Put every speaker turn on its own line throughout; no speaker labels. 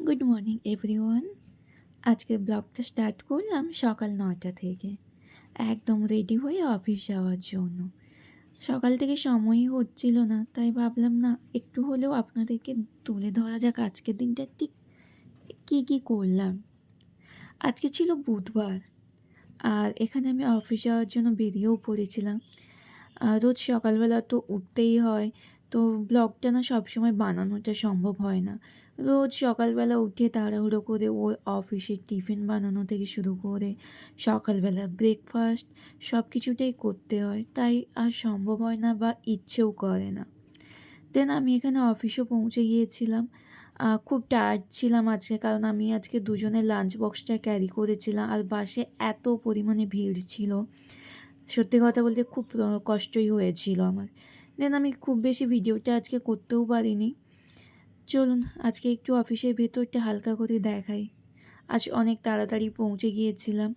Good morning everyone আজকের ব্লগটা start করলাম সকাল নয়টা থেকে। একদম রেডি হয়ে অফিস যাওয়ার জন্য। সকাল থেকে সময়ই হচ্ছিল না, তাই ভাবলাম, না, একটু হলেও আপনাদেরকে তুলে ধরা যাক আজকের দিনটা ঠিক কী কী করলাম? আজকে ছিল বুধবার। আর এখানে আমি অফিস যাওয়ার জন্য বেরিয়েও পড়েছিলাম। রোজ সকালবেলা তো উঠতেই হয়, তো ব্লগটা না সবসময় বানানোটা সম্ভব হয় না। রোজ সকালবেলা উঠে তাড়াহুড়ো করে ওর অফিসের টিফিন বানানো থেকে শুরু করে সকালবেলা ব্রেকফাস্ট সব কিছুটাই করতে হয়। তাই আর সম্ভব হয় না বা ইচ্ছেও করে না। দেন আমি এখানে অফিসেও পৌঁছে গিয়েছিলাম। খুব টায়ার্ড ছিলাম আজকে কারণ আমি আজকে দুজনের লাঞ্চ বক্সটা ক্যারি করেছিলাম আর বাসে এত পরিমাণে ভিড় ছিল। সত্যি কথা বলতে খুব কষ্টই হয়েছিল আমার। দেন আমি খুব বেশি ভিডিওটা আজকে করতেও পারিনি। চলুন, আজকে একটু অফিসের ভেতরটা হালকা করে দেখাই। আজ অনেক তাড়াতাড়ি পৌঁছে গিয়েছিলাম।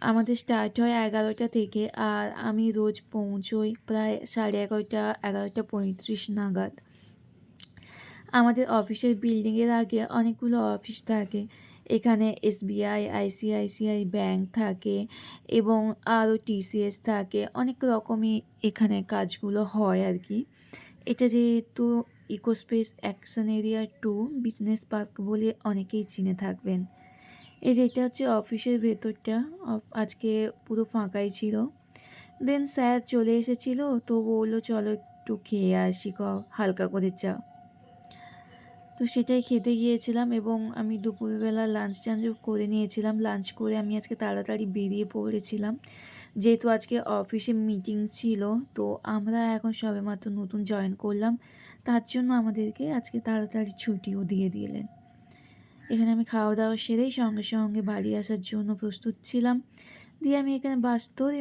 আমাদের স্টার্ট হয় এগারোটা থেকে আর আমি রোজ পৌঁছোই প্রায় সাড়ে এগারোটা এগারোটা পঁয়ত্রিশ নাগাদ। আমাদের অফিসের বিল্ডিংয়ের আগে অনেকগুলো অফিস থাকে। এখানে এসবিআই আইসিআইসিআই ব্যাংক থাকে এবং আরও টিসিএস থাকে। অনেক রকমই এখানে কাজগুলো হয় আর কি। এটা যেহেতু Ecospace action area two business park বলে অনেকেই চিনে থাকবেন। এই যে এটা হচ্ছে অফিসের ভেতরটা আজকে পুরো ফাঁকাই ছিল। দেন স্যার চলে এসেছিল, তো বলল, চলো একটু খেয়ে আসি ক, হালকা করে চা। তো সেটাই খেতে গিয়েছিলাম এবং আমি দুপুরবেলা লাঞ্চ টাঞ্চ করে নিয়েছিলাম। লাঞ্চ করে আমি আজকে তাড়াতাড়ি বেরিয়ে পড়েছিলাম। যেহেতু আজকে অফিসে মিটিং ছিল, তো আমরা এখন সবেমাত্র নতুন জয়েন করলাম। তার জন্য আমাদেরকে আজকে তাড়াতাড়ি ছুটিও দিয়ে দিলেন। এখানে আমি খাওয়া দাওয়া সেরেই সঙ্গে সঙ্গে বাড়ি আসার জন্য প্রস্তুত ছিলাম। দিয়ে আমি এখানে বাস ধরে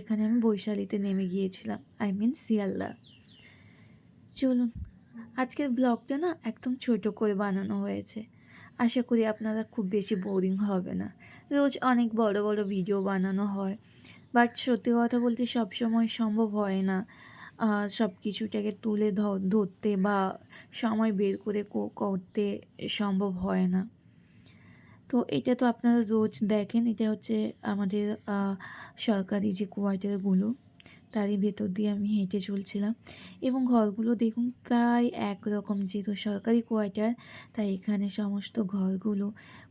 এখানে আমি বৈশালীতে নেমে গিয়েছিলাম। I mean Sealdah. চলুন, আজকের ব্লগটা না একদম ছোট করে বানানো হয়েছে। আশা করি আপনারা খুব বেশি বোরিং হবে না। রোজ অনেক বড় বড় ভিডিও বানানো হয়। বাট সত্যি কথা বলতে সবসময় সম্ভব হয় না সব কিছুটাকে তুলে ধরতে বা সময় বের করে করতে সম্ভব হয় না। তো এটা তো আপনারা রোজ দেখেন, এটা হচ্ছে আমাদের সরকারি যে কোয়ার্টারগুলো তারই ভেতর দিয়ে আমি হেঁটে চলছিলাম। এবং ঘরগুলো দেখুন প্রায় একরকম, যেহেতু সরকারি কোয়ার্টার, তাই এখানে সমস্ত ঘরগুলো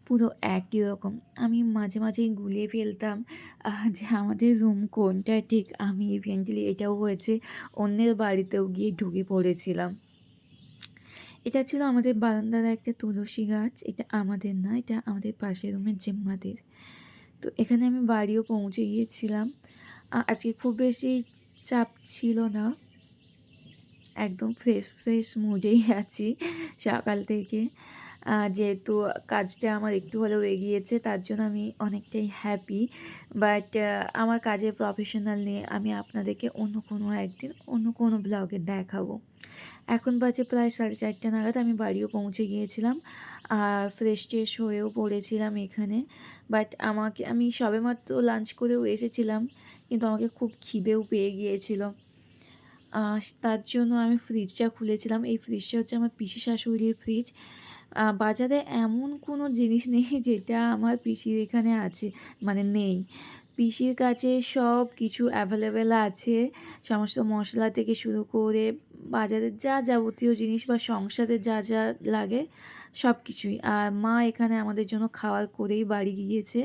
পুরো একই রকম। আমি মাঝে মাঝেই গুলিয়ে ফেলতাম যে আমাদের রুম কোনটা ঠিক, আমি ইভেন্টলি এটাও হয়েছে, অন্যের বাড়িতেও গিয়ে ঢুকে পড়েছিলাম। এটা ছিল আমাদের বারান্দার একটা তুলসী গাছ, এটা আমাদের না, এটা আমাদের পাশের রুমের জিম্মাদের। তো এখানে আমি বাড়িও পৌঁছে গিয়েছিলাম। আজকে খুব বেশি চাপ ছিল না। একদম ফ্রেশ ফ্রেশ মুডেই আছি সকাল থেকে। যেহেতু কাজটা আমার একটু হলেও এগিয়েছে, তার জন্য আমি অনেকটাই হ্যাপি বাট আমার কাজের প্রফেশনাল নিয়ে আমি আপনাদেরকে অন্য কোনো একদিন, অন্য কোনো ব্লগে দেখাবো। এখন বাজে প্রায় সাড়ে চারটে নাগাদ, আমি বাড়িও পৌঁছে গিয়েছিলাম। আর ফ্রেশ ট্রেশ হয়েও পড়েছিলাম এখানে। বাট আমাকে, আমি সবেমাত্র লাঞ্চ করেও এসেছিলাম, কিন্তু আমাকে খুব খিদেও পেয়ে গিয়েছিল। তার জন্য আমি ফ্রিজটা খুলেছিলাম। এই ফ্রিজটা হচ্ছে আমার পিসি শাশুড়ির ফ্রিজ বাজারে এমন কোনো জিনিস নেই যেটা আমার পিসির এখানে আছে মানে নেই। পিসির কাছে সব কিছু অ্যাভেলেবেল আছে। সমস্ত মশলা থেকে শুরু করে বাজারের যা যাবতীয় জিনিস বা সংসারে যা যা লাগে সব কিছুই। আর মা এখানে আমাদের জন্য খাওয়ার করেই বাড়ি গিয়েছে।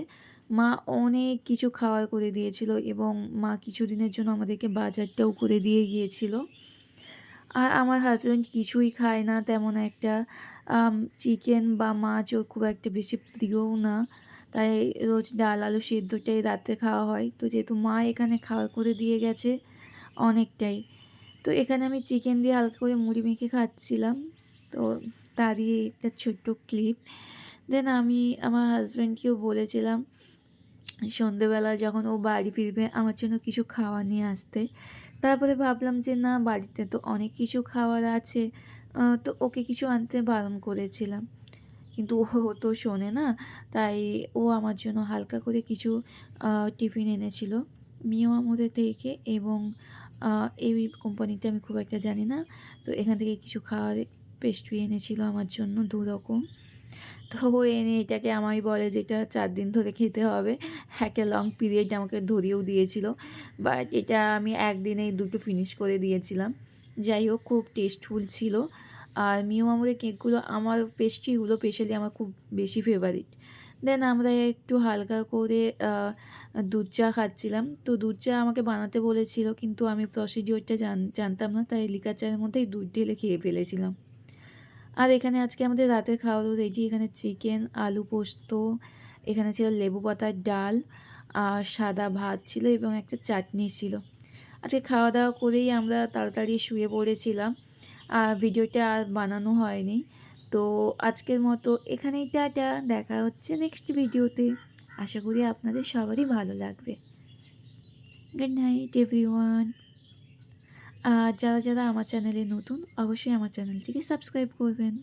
মা অনেক কিছু খাওয়ার করে দিয়েছিল এবং মা কিছুদিনের জন্য আমাদেরকে বাজারটাও করে দিয়ে গিয়েছিল। আর আমার হাজব্যান্ড কিছুই খায় না তেমন একটা। চিকেন বা মাছ ওর খুব একটা বেশি প্রিয়ও না। তাই রোজ ডাল, আলু সেদ্ধটাই রাত্রে খাওয়া হয়। তো যেহেতু মা এখানে খাওয়া করে দিয়ে গেছে অনেকটাই। তো এখানে আমি চিকেন দিয়ে হালকা করে মুড়ি মেখে খাচ্ছিলাম। তো তারই একটা ছোট্ট ক্লিপ দেন আমি আমার হাজব্যান্ডকেও বলেছিলাম, সন্ধেবেলা যখন ও বাড়ি ফিরবে আমার জন্য কিছু খাওয়া নিয়ে আসতে। তারপরে ভাবলাম যে, না, বাড়িতে তো অনেক কিছু খাওয়ার আছে। তো ওকে কিছু আনতে বারণ করেছিলাম। কিন্তু ও তো শোনে না, তাই ও আমার জন্য হালকা করে কিছু টিফিন এনেছিল। মিও আমাদের থেকে এবং এই কোম্পানিতে আমি খুব একটা জানি না। তো এখান থেকে কিছু খাওয়ার পেস্ট্রি এনেছিল আমার জন্য, দু রকম। তো ও এনে এটাকে আমায় বলে যে এটা চার দিন ধরে খেতে হবে। একটা লং পিরিয়ড আমাকে ধরিয়েও দিয়েছিল। বাট এটা আমি একদিনেই দুটো ফিনিশ করে দিয়েছিলাম। যাই হোক, খুব টেস্টফুল ছিল। আর মিও মামুদের কেকগুলো, আমার পেস্ট্রিগুলো স্পেশালি আমার খুব বেশি ফেভারিট দেন আমরা একটু হালকা করে দুধ চা খাচ্ছিলাম। তো দুধ চা আমাকে বানাতে বলেছিল, কিন্তু আমি প্রসিডিওরটা জান, জানতাম না, তাই লিকার চায়ের মধ্যেই দুধ ঢেলে খেয়ে ফেলেছিলাম। আর এখানে আজকে আমাদের রাতের খাওয়া দাওয়া রেডি। এখানে চিকেন, আলু পোস্ত, এখানে ছিল লেবু পাতার ডাল, আর সাদা ভাত ছিল এবং একটা চাটনি ছিল। আজকে খাওয়া দাওয়া করেই আমরা তাড়াতাড়ি শুয়ে পড়েছিলাম, আর ভিডিওটা আর বানানো হয়নি। তো আজকের মতো এখানেই টাটা, দেখা হচ্ছে নেক্সট ভিডিওতে। আশা করি আপনাদের সবারই ভালো লাগবে। গুড নাইট এভরিওয়ান আর যারা যারা আমার চ্যানেলে নতুন অবশ্যই আমার চ্যানেলটিকে সাবস্ক্রাইব করবেন।